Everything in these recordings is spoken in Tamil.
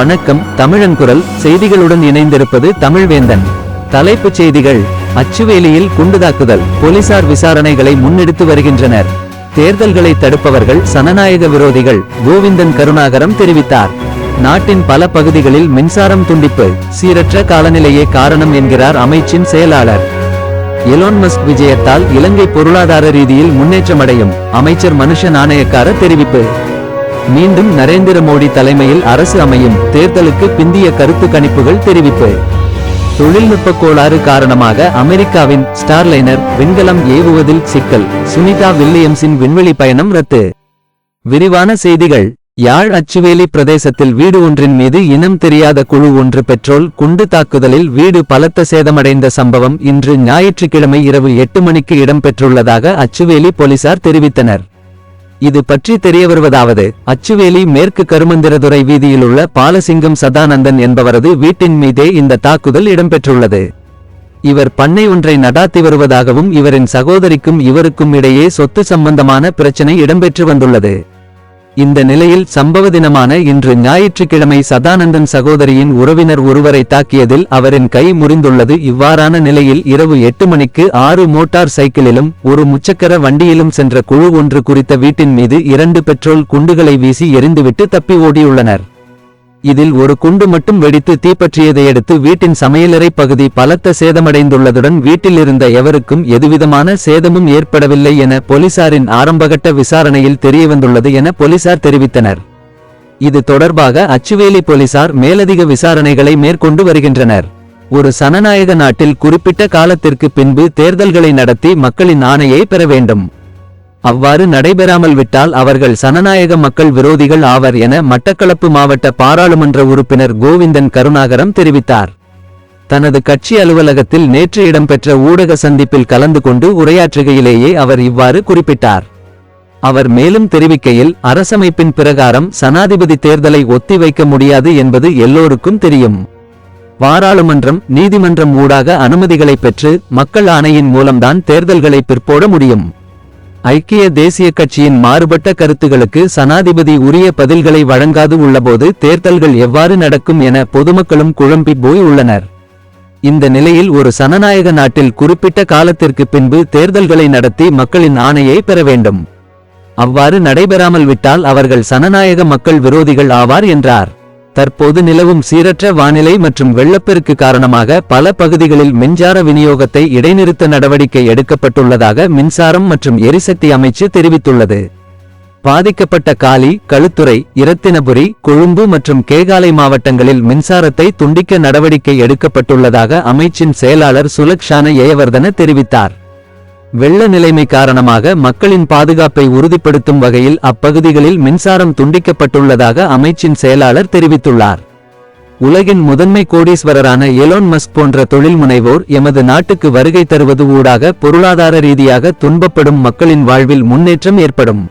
வணக்கம் தமிழன்குரல். செய்திகளுடன் இணைந்திருப்பது தமிழ்வேந்தன். தலைப்புச் செய்திகள். அச்சுவேலியில் குண்டுதாக்குதல். போலீசார் விசாரணைகளை முன்னெடுத்து வருகின்றனர். தேர்தல்களை தடுப்பவர்கள் சனநாயக விரோதிகள். கோவிந்தன் கருணாகரம் தெரிவித்தார். நாட்டின் பல பகுதிகளில் மின்சாரம் துண்டிப்பு. சீரற்ற காலநிலையே காரணம் என்கிறார் அமைச்சின் செயலாளர். எலோன் மஸ்க் விஜயத்தால் இலங்கை பொருளாதார ரீதியில் முன்னேற்றமடையும். அமைச்சர் மனுஷ நாணயக்கார தெரிவிப்பு. மீண்டும் நரேந்திர மோடி தலைமையில் அரசு அமையும் தேர்தலுக்கு பிந்திய கருத்து கணிப்புகள் தெரிவிப்பு. தொழில்நுட்ப கோளாறு காரணமாக அமெரிக்காவின் ஸ்டார்லைனர் விண்கலம் ஏவுவதில் சிக்கல். சுனிதா வில்லியம்ஸின் விண்வெளி பயணம் ரத்து. விரிவான செய்திகள். யாழ் அச்சுவேலி பிரதேசத்தில் வீடு ஒன்றின் மீது இனம் தெரியாத குழு ஒன்று பெட்ரோல் குண்டு தாக்குதலில் வீடு பலத்த சேதமடைந்த சம்பவம் இன்று ஞாயிற்றுக்கிழமை இரவு எட்டு மணிக்கு இடம்பெற்றுள்ளதாக அச்சுவேலி போலீசார் தெரிவித்தனர். இது பற்றி தெரியவருவதாவது அச்சுவேலி மேற்கு கருமந்திரதுறை வீதியிலுள்ள பாலசிங்கம் சதானந்தன் என்பவரது வீட்டின் மீதே இந்த தாக்குதல் இடம்பெற்றுள்ளது. இவர் பண்ணை ஒன்றை நடாத்தி வருவதாகவும் இவரின் சகோதரிக்கும் இவருக்கும் இடையே சொத்து சம்பந்தமான பிரச்சனை இடம்பெற்று வந்துள்ளது. இந்த நிலையில் சம்பவ தினமான இன்று ஞாயிற்றுக்கிழமை சதானந்தன் சகோதரியின் உறவினர் ஒருவரை தாக்கியதில் அவரின் கை முறிந்துள்ளது. இவ்வாறான நிலையில் இரவு எட்டு மணிக்கு ஆறு மோட்டார் சைக்கிளிலும் ஒரு முச்சக்கர வண்டியிலும் சென்ற குழு ஒன்று குறித்த வீட்டின் மீது இரண்டு பெட்ரோல் குண்டுகளை வீசி எரிந்துவிட்டு தப்பி ஓடியுள்ளனர். இதில் ஒரு குண்டு மட்டும் வெடித்து தீப்பற்றியதையடுத்து வீட்டின் சமையலறை பகுதி பலத்த சேதமடைந்துள்ளதுடன் வீட்டில் இருந்த எவருக்கும் எதுவிதமான சேதமும் ஏற்படவில்லை என போலீசாரின் ஆரம்பகட்ட விசாரணையில் தெரியவந்துள்ளது என போலீசார் தெரிவித்தனர். இது தொடர்பாக அச்சுவேலி போலீசார் மேலதிக விசாரணைகளை மேற்கொண்டு வருகின்றனர். ஒரு சனநாயக நாட்டில் குறிப்பிட்ட காலத்திற்கு பின்பு தேர்தல்களை நடத்தி மக்களின் ஆணையை பெற வேண்டும். அவ்வாறு நடைபெறாமல் விட்டால் அவர்கள் சனநாயக மக்கள் விரோதிகள் ஆவர் என மட்டக்களப்பு மாவட்ட பாராளுமன்ற உறுப்பினர் கோவிந்தன் கருணாகரம் தெரிவித்தார். தனது கட்சி அலுவலகத்தில் நேற்று இடம்பெற்ற ஊடக சந்திப்பில் கலந்து கொண்டு உரையாற்றுகையிலேயே அவர் இவ்வாறு குறிப்பிட்டார். அவர் மேலும் தெரிவிக்கையில் அரசமைப்பின் பிரகாரம் சனாதிபதி தேர்தலை ஒத்திவைக்க முடியாது என்பது எல்லோருக்கும் தெரியும். பாராளுமன்றம் நீதிமன்றம் ஊடாக அனுமதிகளை பெற்று மக்கள் ஆணையின் மூலம்தான் தேர்தல்களை பிற்போட முடியும். ஐக்கிய தேசிய கட்சியின் மாறுபட்ட கருத்துகளுக்கு சனாதிபதி உரிய பதில்களை வழங்காது உள்ளபோது தேர்தல்கள் எவ்வாறு நடக்கும் என பொதுமக்களும் குழம்பி போய் உள்ளனர். இந்த நிலையில் ஒரு சனநாயக நாட்டில் குறிப்பிட்ட காலத்திற்கு பின்பு தேர்தல்களை நடத்தி மக்களின் ஆணையை பெற வேண்டும். அவ்வாறு நடைபெறாமல் விட்டால் அவர்கள் சனநாயக மக்கள் விரோதிகள் ஆவார் என்றார். தற்போது நிலவும் சீரற்ற வானிலை மற்றும் வெள்ளப்பெருக்கு காரணமாக பல பகுதிகளில் மின்சார விநியோகத்தை இடைநிறுத்த நடவடிக்கை எடுக்கப்பட்டுள்ளதாக மின்சாரம் மற்றும் எரிசக்தி அமைச்சு தெரிவித்துள்ளது. பாதிக்கப்பட்ட காலி களுத்துறை இரத்தினபுரி கொழும்பு மற்றும் கேகாலை மாவட்டங்களில் மின்சாரத்தை துண்டிக்க நடவடிக்கை எடுக்கப்பட்டுள்ளதாக அமைச்சின் செயலாளர் சுலக்ஷான ஏயவர்தன தெரிவித்தார். வெள்ள நிலைமை காரணமாக மக்களின் பாதுகாப்பை உறுதிப்படுத்தும் வகையில் அப்பகுதிகளில் மின்சாரம் துண்டிக்கப்பட்டுள்ளதாக அமைச்சின் செயலாளர் தெரிவித்துள்ளார். உலகின் முதன்மை கோடீஸ்வரரான எலோன் மஸ்க் போன்ற தொழில் முனைவோர் எமது நாட்டுக்கு வருகை தருவது ஊடாக பொருளாதார ரீதியாக துன்பப்படும் மக்களின் வாழ்வில் முன்னேற்றம் ஏற்படும்.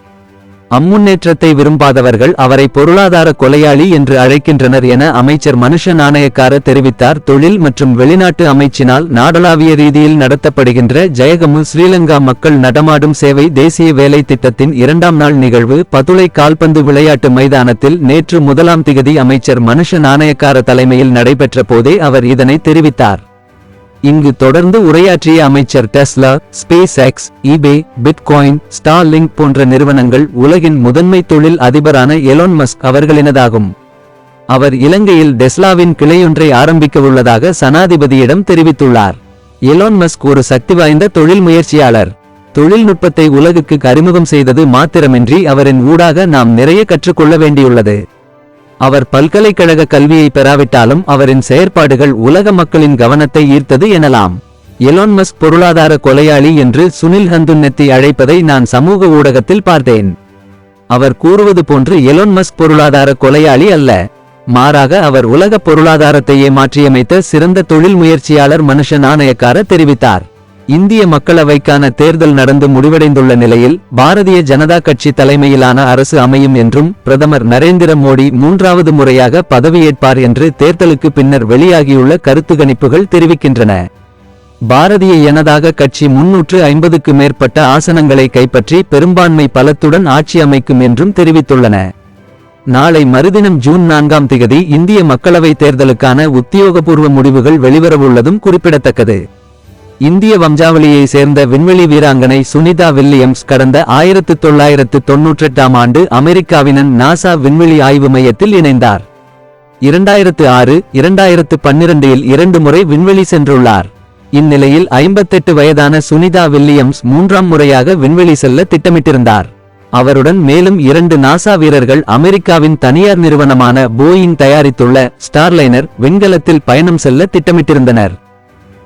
அம்முன்னேற்றத்தை விரும்பாதவர்கள் அவரை பொருளாதார கொலையாளி என்று அழைக்கின்றனர் என அமைச்சர் மனுஷ நாணயக்கார தெரிவித்தார். தொழில் மற்றும் வெளிநாட்டு அமைச்சினால் நாடளாவிய ரீதியில் நடத்தப்படுகின்ற ஜெயகமு ஸ்ரீலங்கா மக்கள் நடமாடும் சேவை தேசிய வேலை திட்டத்தின் இரண்டாம் நாள் நிகழ்வு பதுளை கால்பந்து விளையாட்டு மைதானத்தில் நேற்று முதலாம் திகதி அமைச்சர் மனுஷ நாணயக்கார தலைமையில் நடைபெற்ற போதே அவர் இதனை தெரிவித்தார். இங்கு தொடர்ந்து உரையாற்றிய அமைச்சர் Tesla SpaceX eBay bitcoin Starlink போன்ற நிறுவனங்கள் உலகின் முதன்மை தொழில் அதிபரான எலோன் மஸ்க் அவர்களினதாகும். அவர் இலங்கையில் டெஸ்லாவின் கிளையொன்றை ஆரம்பிக்கவுள்ளதாக சனாதிபதியிடம் தெரிவித்துள்ளார். எலோன் மஸ்க் ஒரு சக்தி வாய்ந்த தொழில் முயற்சியாளர். தொழில்நுட்பத்தை உலகுக்கு அறிமுகம் செய்தது மாத்திரமின்றி அவரின் ஊடாக நாம் நிறைய கற்றுக்கொள்ள வேண்டியுள்ளது. அவர் பல்கலைக்கழக கல்வியை பெறாவிட்டாலும் அவரின் செயற்பாடுகள் உலக மக்களின் கவனத்தை ஈர்த்தது எனலாம். எலோன் மஸ்க் பொருளாதார கொலையாளி என்று சுனில் ஹந்துன்னெத்தி அழைப்பதை நான் சமூக ஊடகத்தில் பார்த்தேன். அவர் கூறுவது போன்று எலோன் மஸ்க் பொருளாதார கொலையாளி அல்ல. மாறாக அவர் உலக பொருளாதாரத்தையே மாற்றியமைத்த சிறந்த தொழில் முயற்சியாளர் மனுஷ நாணயக்கார தெரிவித்தார். இந்திய மக்களவைக்கான தேர்தல் நடந்து முடிவடைந்துள்ள நிலையில் பாரதிய ஜனதா கட்சி தலைமையிலான அரசு அமையும் என்றும் பிரதமர் நரேந்திர மோடி மூன்றாவது முறையாக பதவியேற்பார் என்று தேர்தலுக்கு பின்னர் வெளியாகியுள்ள கருத்து கணிப்புகள் தெரிவிக்கின்றன. பாரதிய ஜனதாக கட்சி முன்னூற்று ஐம்பதுக்கு மேற்பட்ட ஆசனங்களை கைப்பற்றி பெரும்பான்மை பலத்துடன் ஆட்சி அமைக்கும் என்றும் தெரிவித்துள்ளன. நாளை மறுதினம் ஜூன் நான்காம் திகதி இந்திய மக்களவைத் தேர்தலுக்கான உத்தியோகபூர்வ முடிவுகள் வெளிவரவுள்ளதும் குறிப்பிடத்தக்கது. இந்திய வம்சாவளியை சேர்ந்த விண்வெளி வீராங்கனை சுனிதா வில்லியம்ஸ் கடந்த ஆயிரத்து தொள்ளாயிரத்து தொன்னூற்றெட்டாம் ஆண்டு அமெரிக்காவின் நாசா விண்வெளி ஆய்வு மையத்தில் இணைந்தார். இரண்டாயிரத்து ஆறு இரண்டாயிரத்து பன்னிரண்டில் இரண்டு முறை விண்வெளி சென்றுள்ளார். இந்நிலையில் ஐம்பத்தெட்டு வயதான சுனிதா வில்லியம்ஸ் மூன்றாம் முறையாக விண்வெளி செல்ல திட்டமிட்டிருந்தார். அவருடன் மேலும் இரண்டு நாசா வீரர்கள் அமெரிக்காவின் தனியார் நிறுவனமான போயிங் தயாரித்துள்ள ஸ்டார்லைனர் விண்கலத்தில் பயணம் செல்ல திட்டமிட்டிருந்தனர்.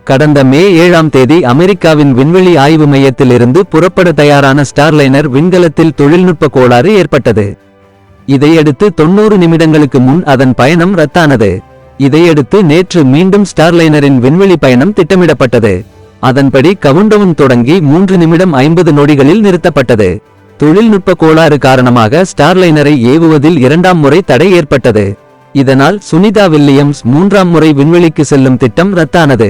கடந்த மே ஏழாம் தேதி அமெரிக்காவின் விண்வெளி ஆய்வு மையத்திலிருந்து புறப்பட தயாரான ஸ்டார்லைனர் விண்கலத்தில் தொழில்நுட்ப கோளாறு ஏற்பட்டது. இதையடுத்து தொண்ணூறு நிமிடங்களுக்கு முன் அதன் பயணம் ரத்தானது. இதையடுத்து நேற்று மீண்டும் ஸ்டார்லைனரின் விண்வெளி பயணம் திட்டமிடப்பட்டது. அதன்படி கவுண்டவுன் தொடங்கி மூன்று நிமிடம் ஐம்பது நொடிகளில் நிறுத்தப்பட்டது. தொழில்நுட்ப கோளாறு காரணமாக ஸ்டார்லைனரை ஏவுவதில் இரண்டாம் முறை தடை ஏற்பட்டது. இதனால் சுனிதா வில்லியம்ஸ் மூன்றாம் முறை விண்வெளிக்கு செல்லும் திட்டம் ரத்தானது.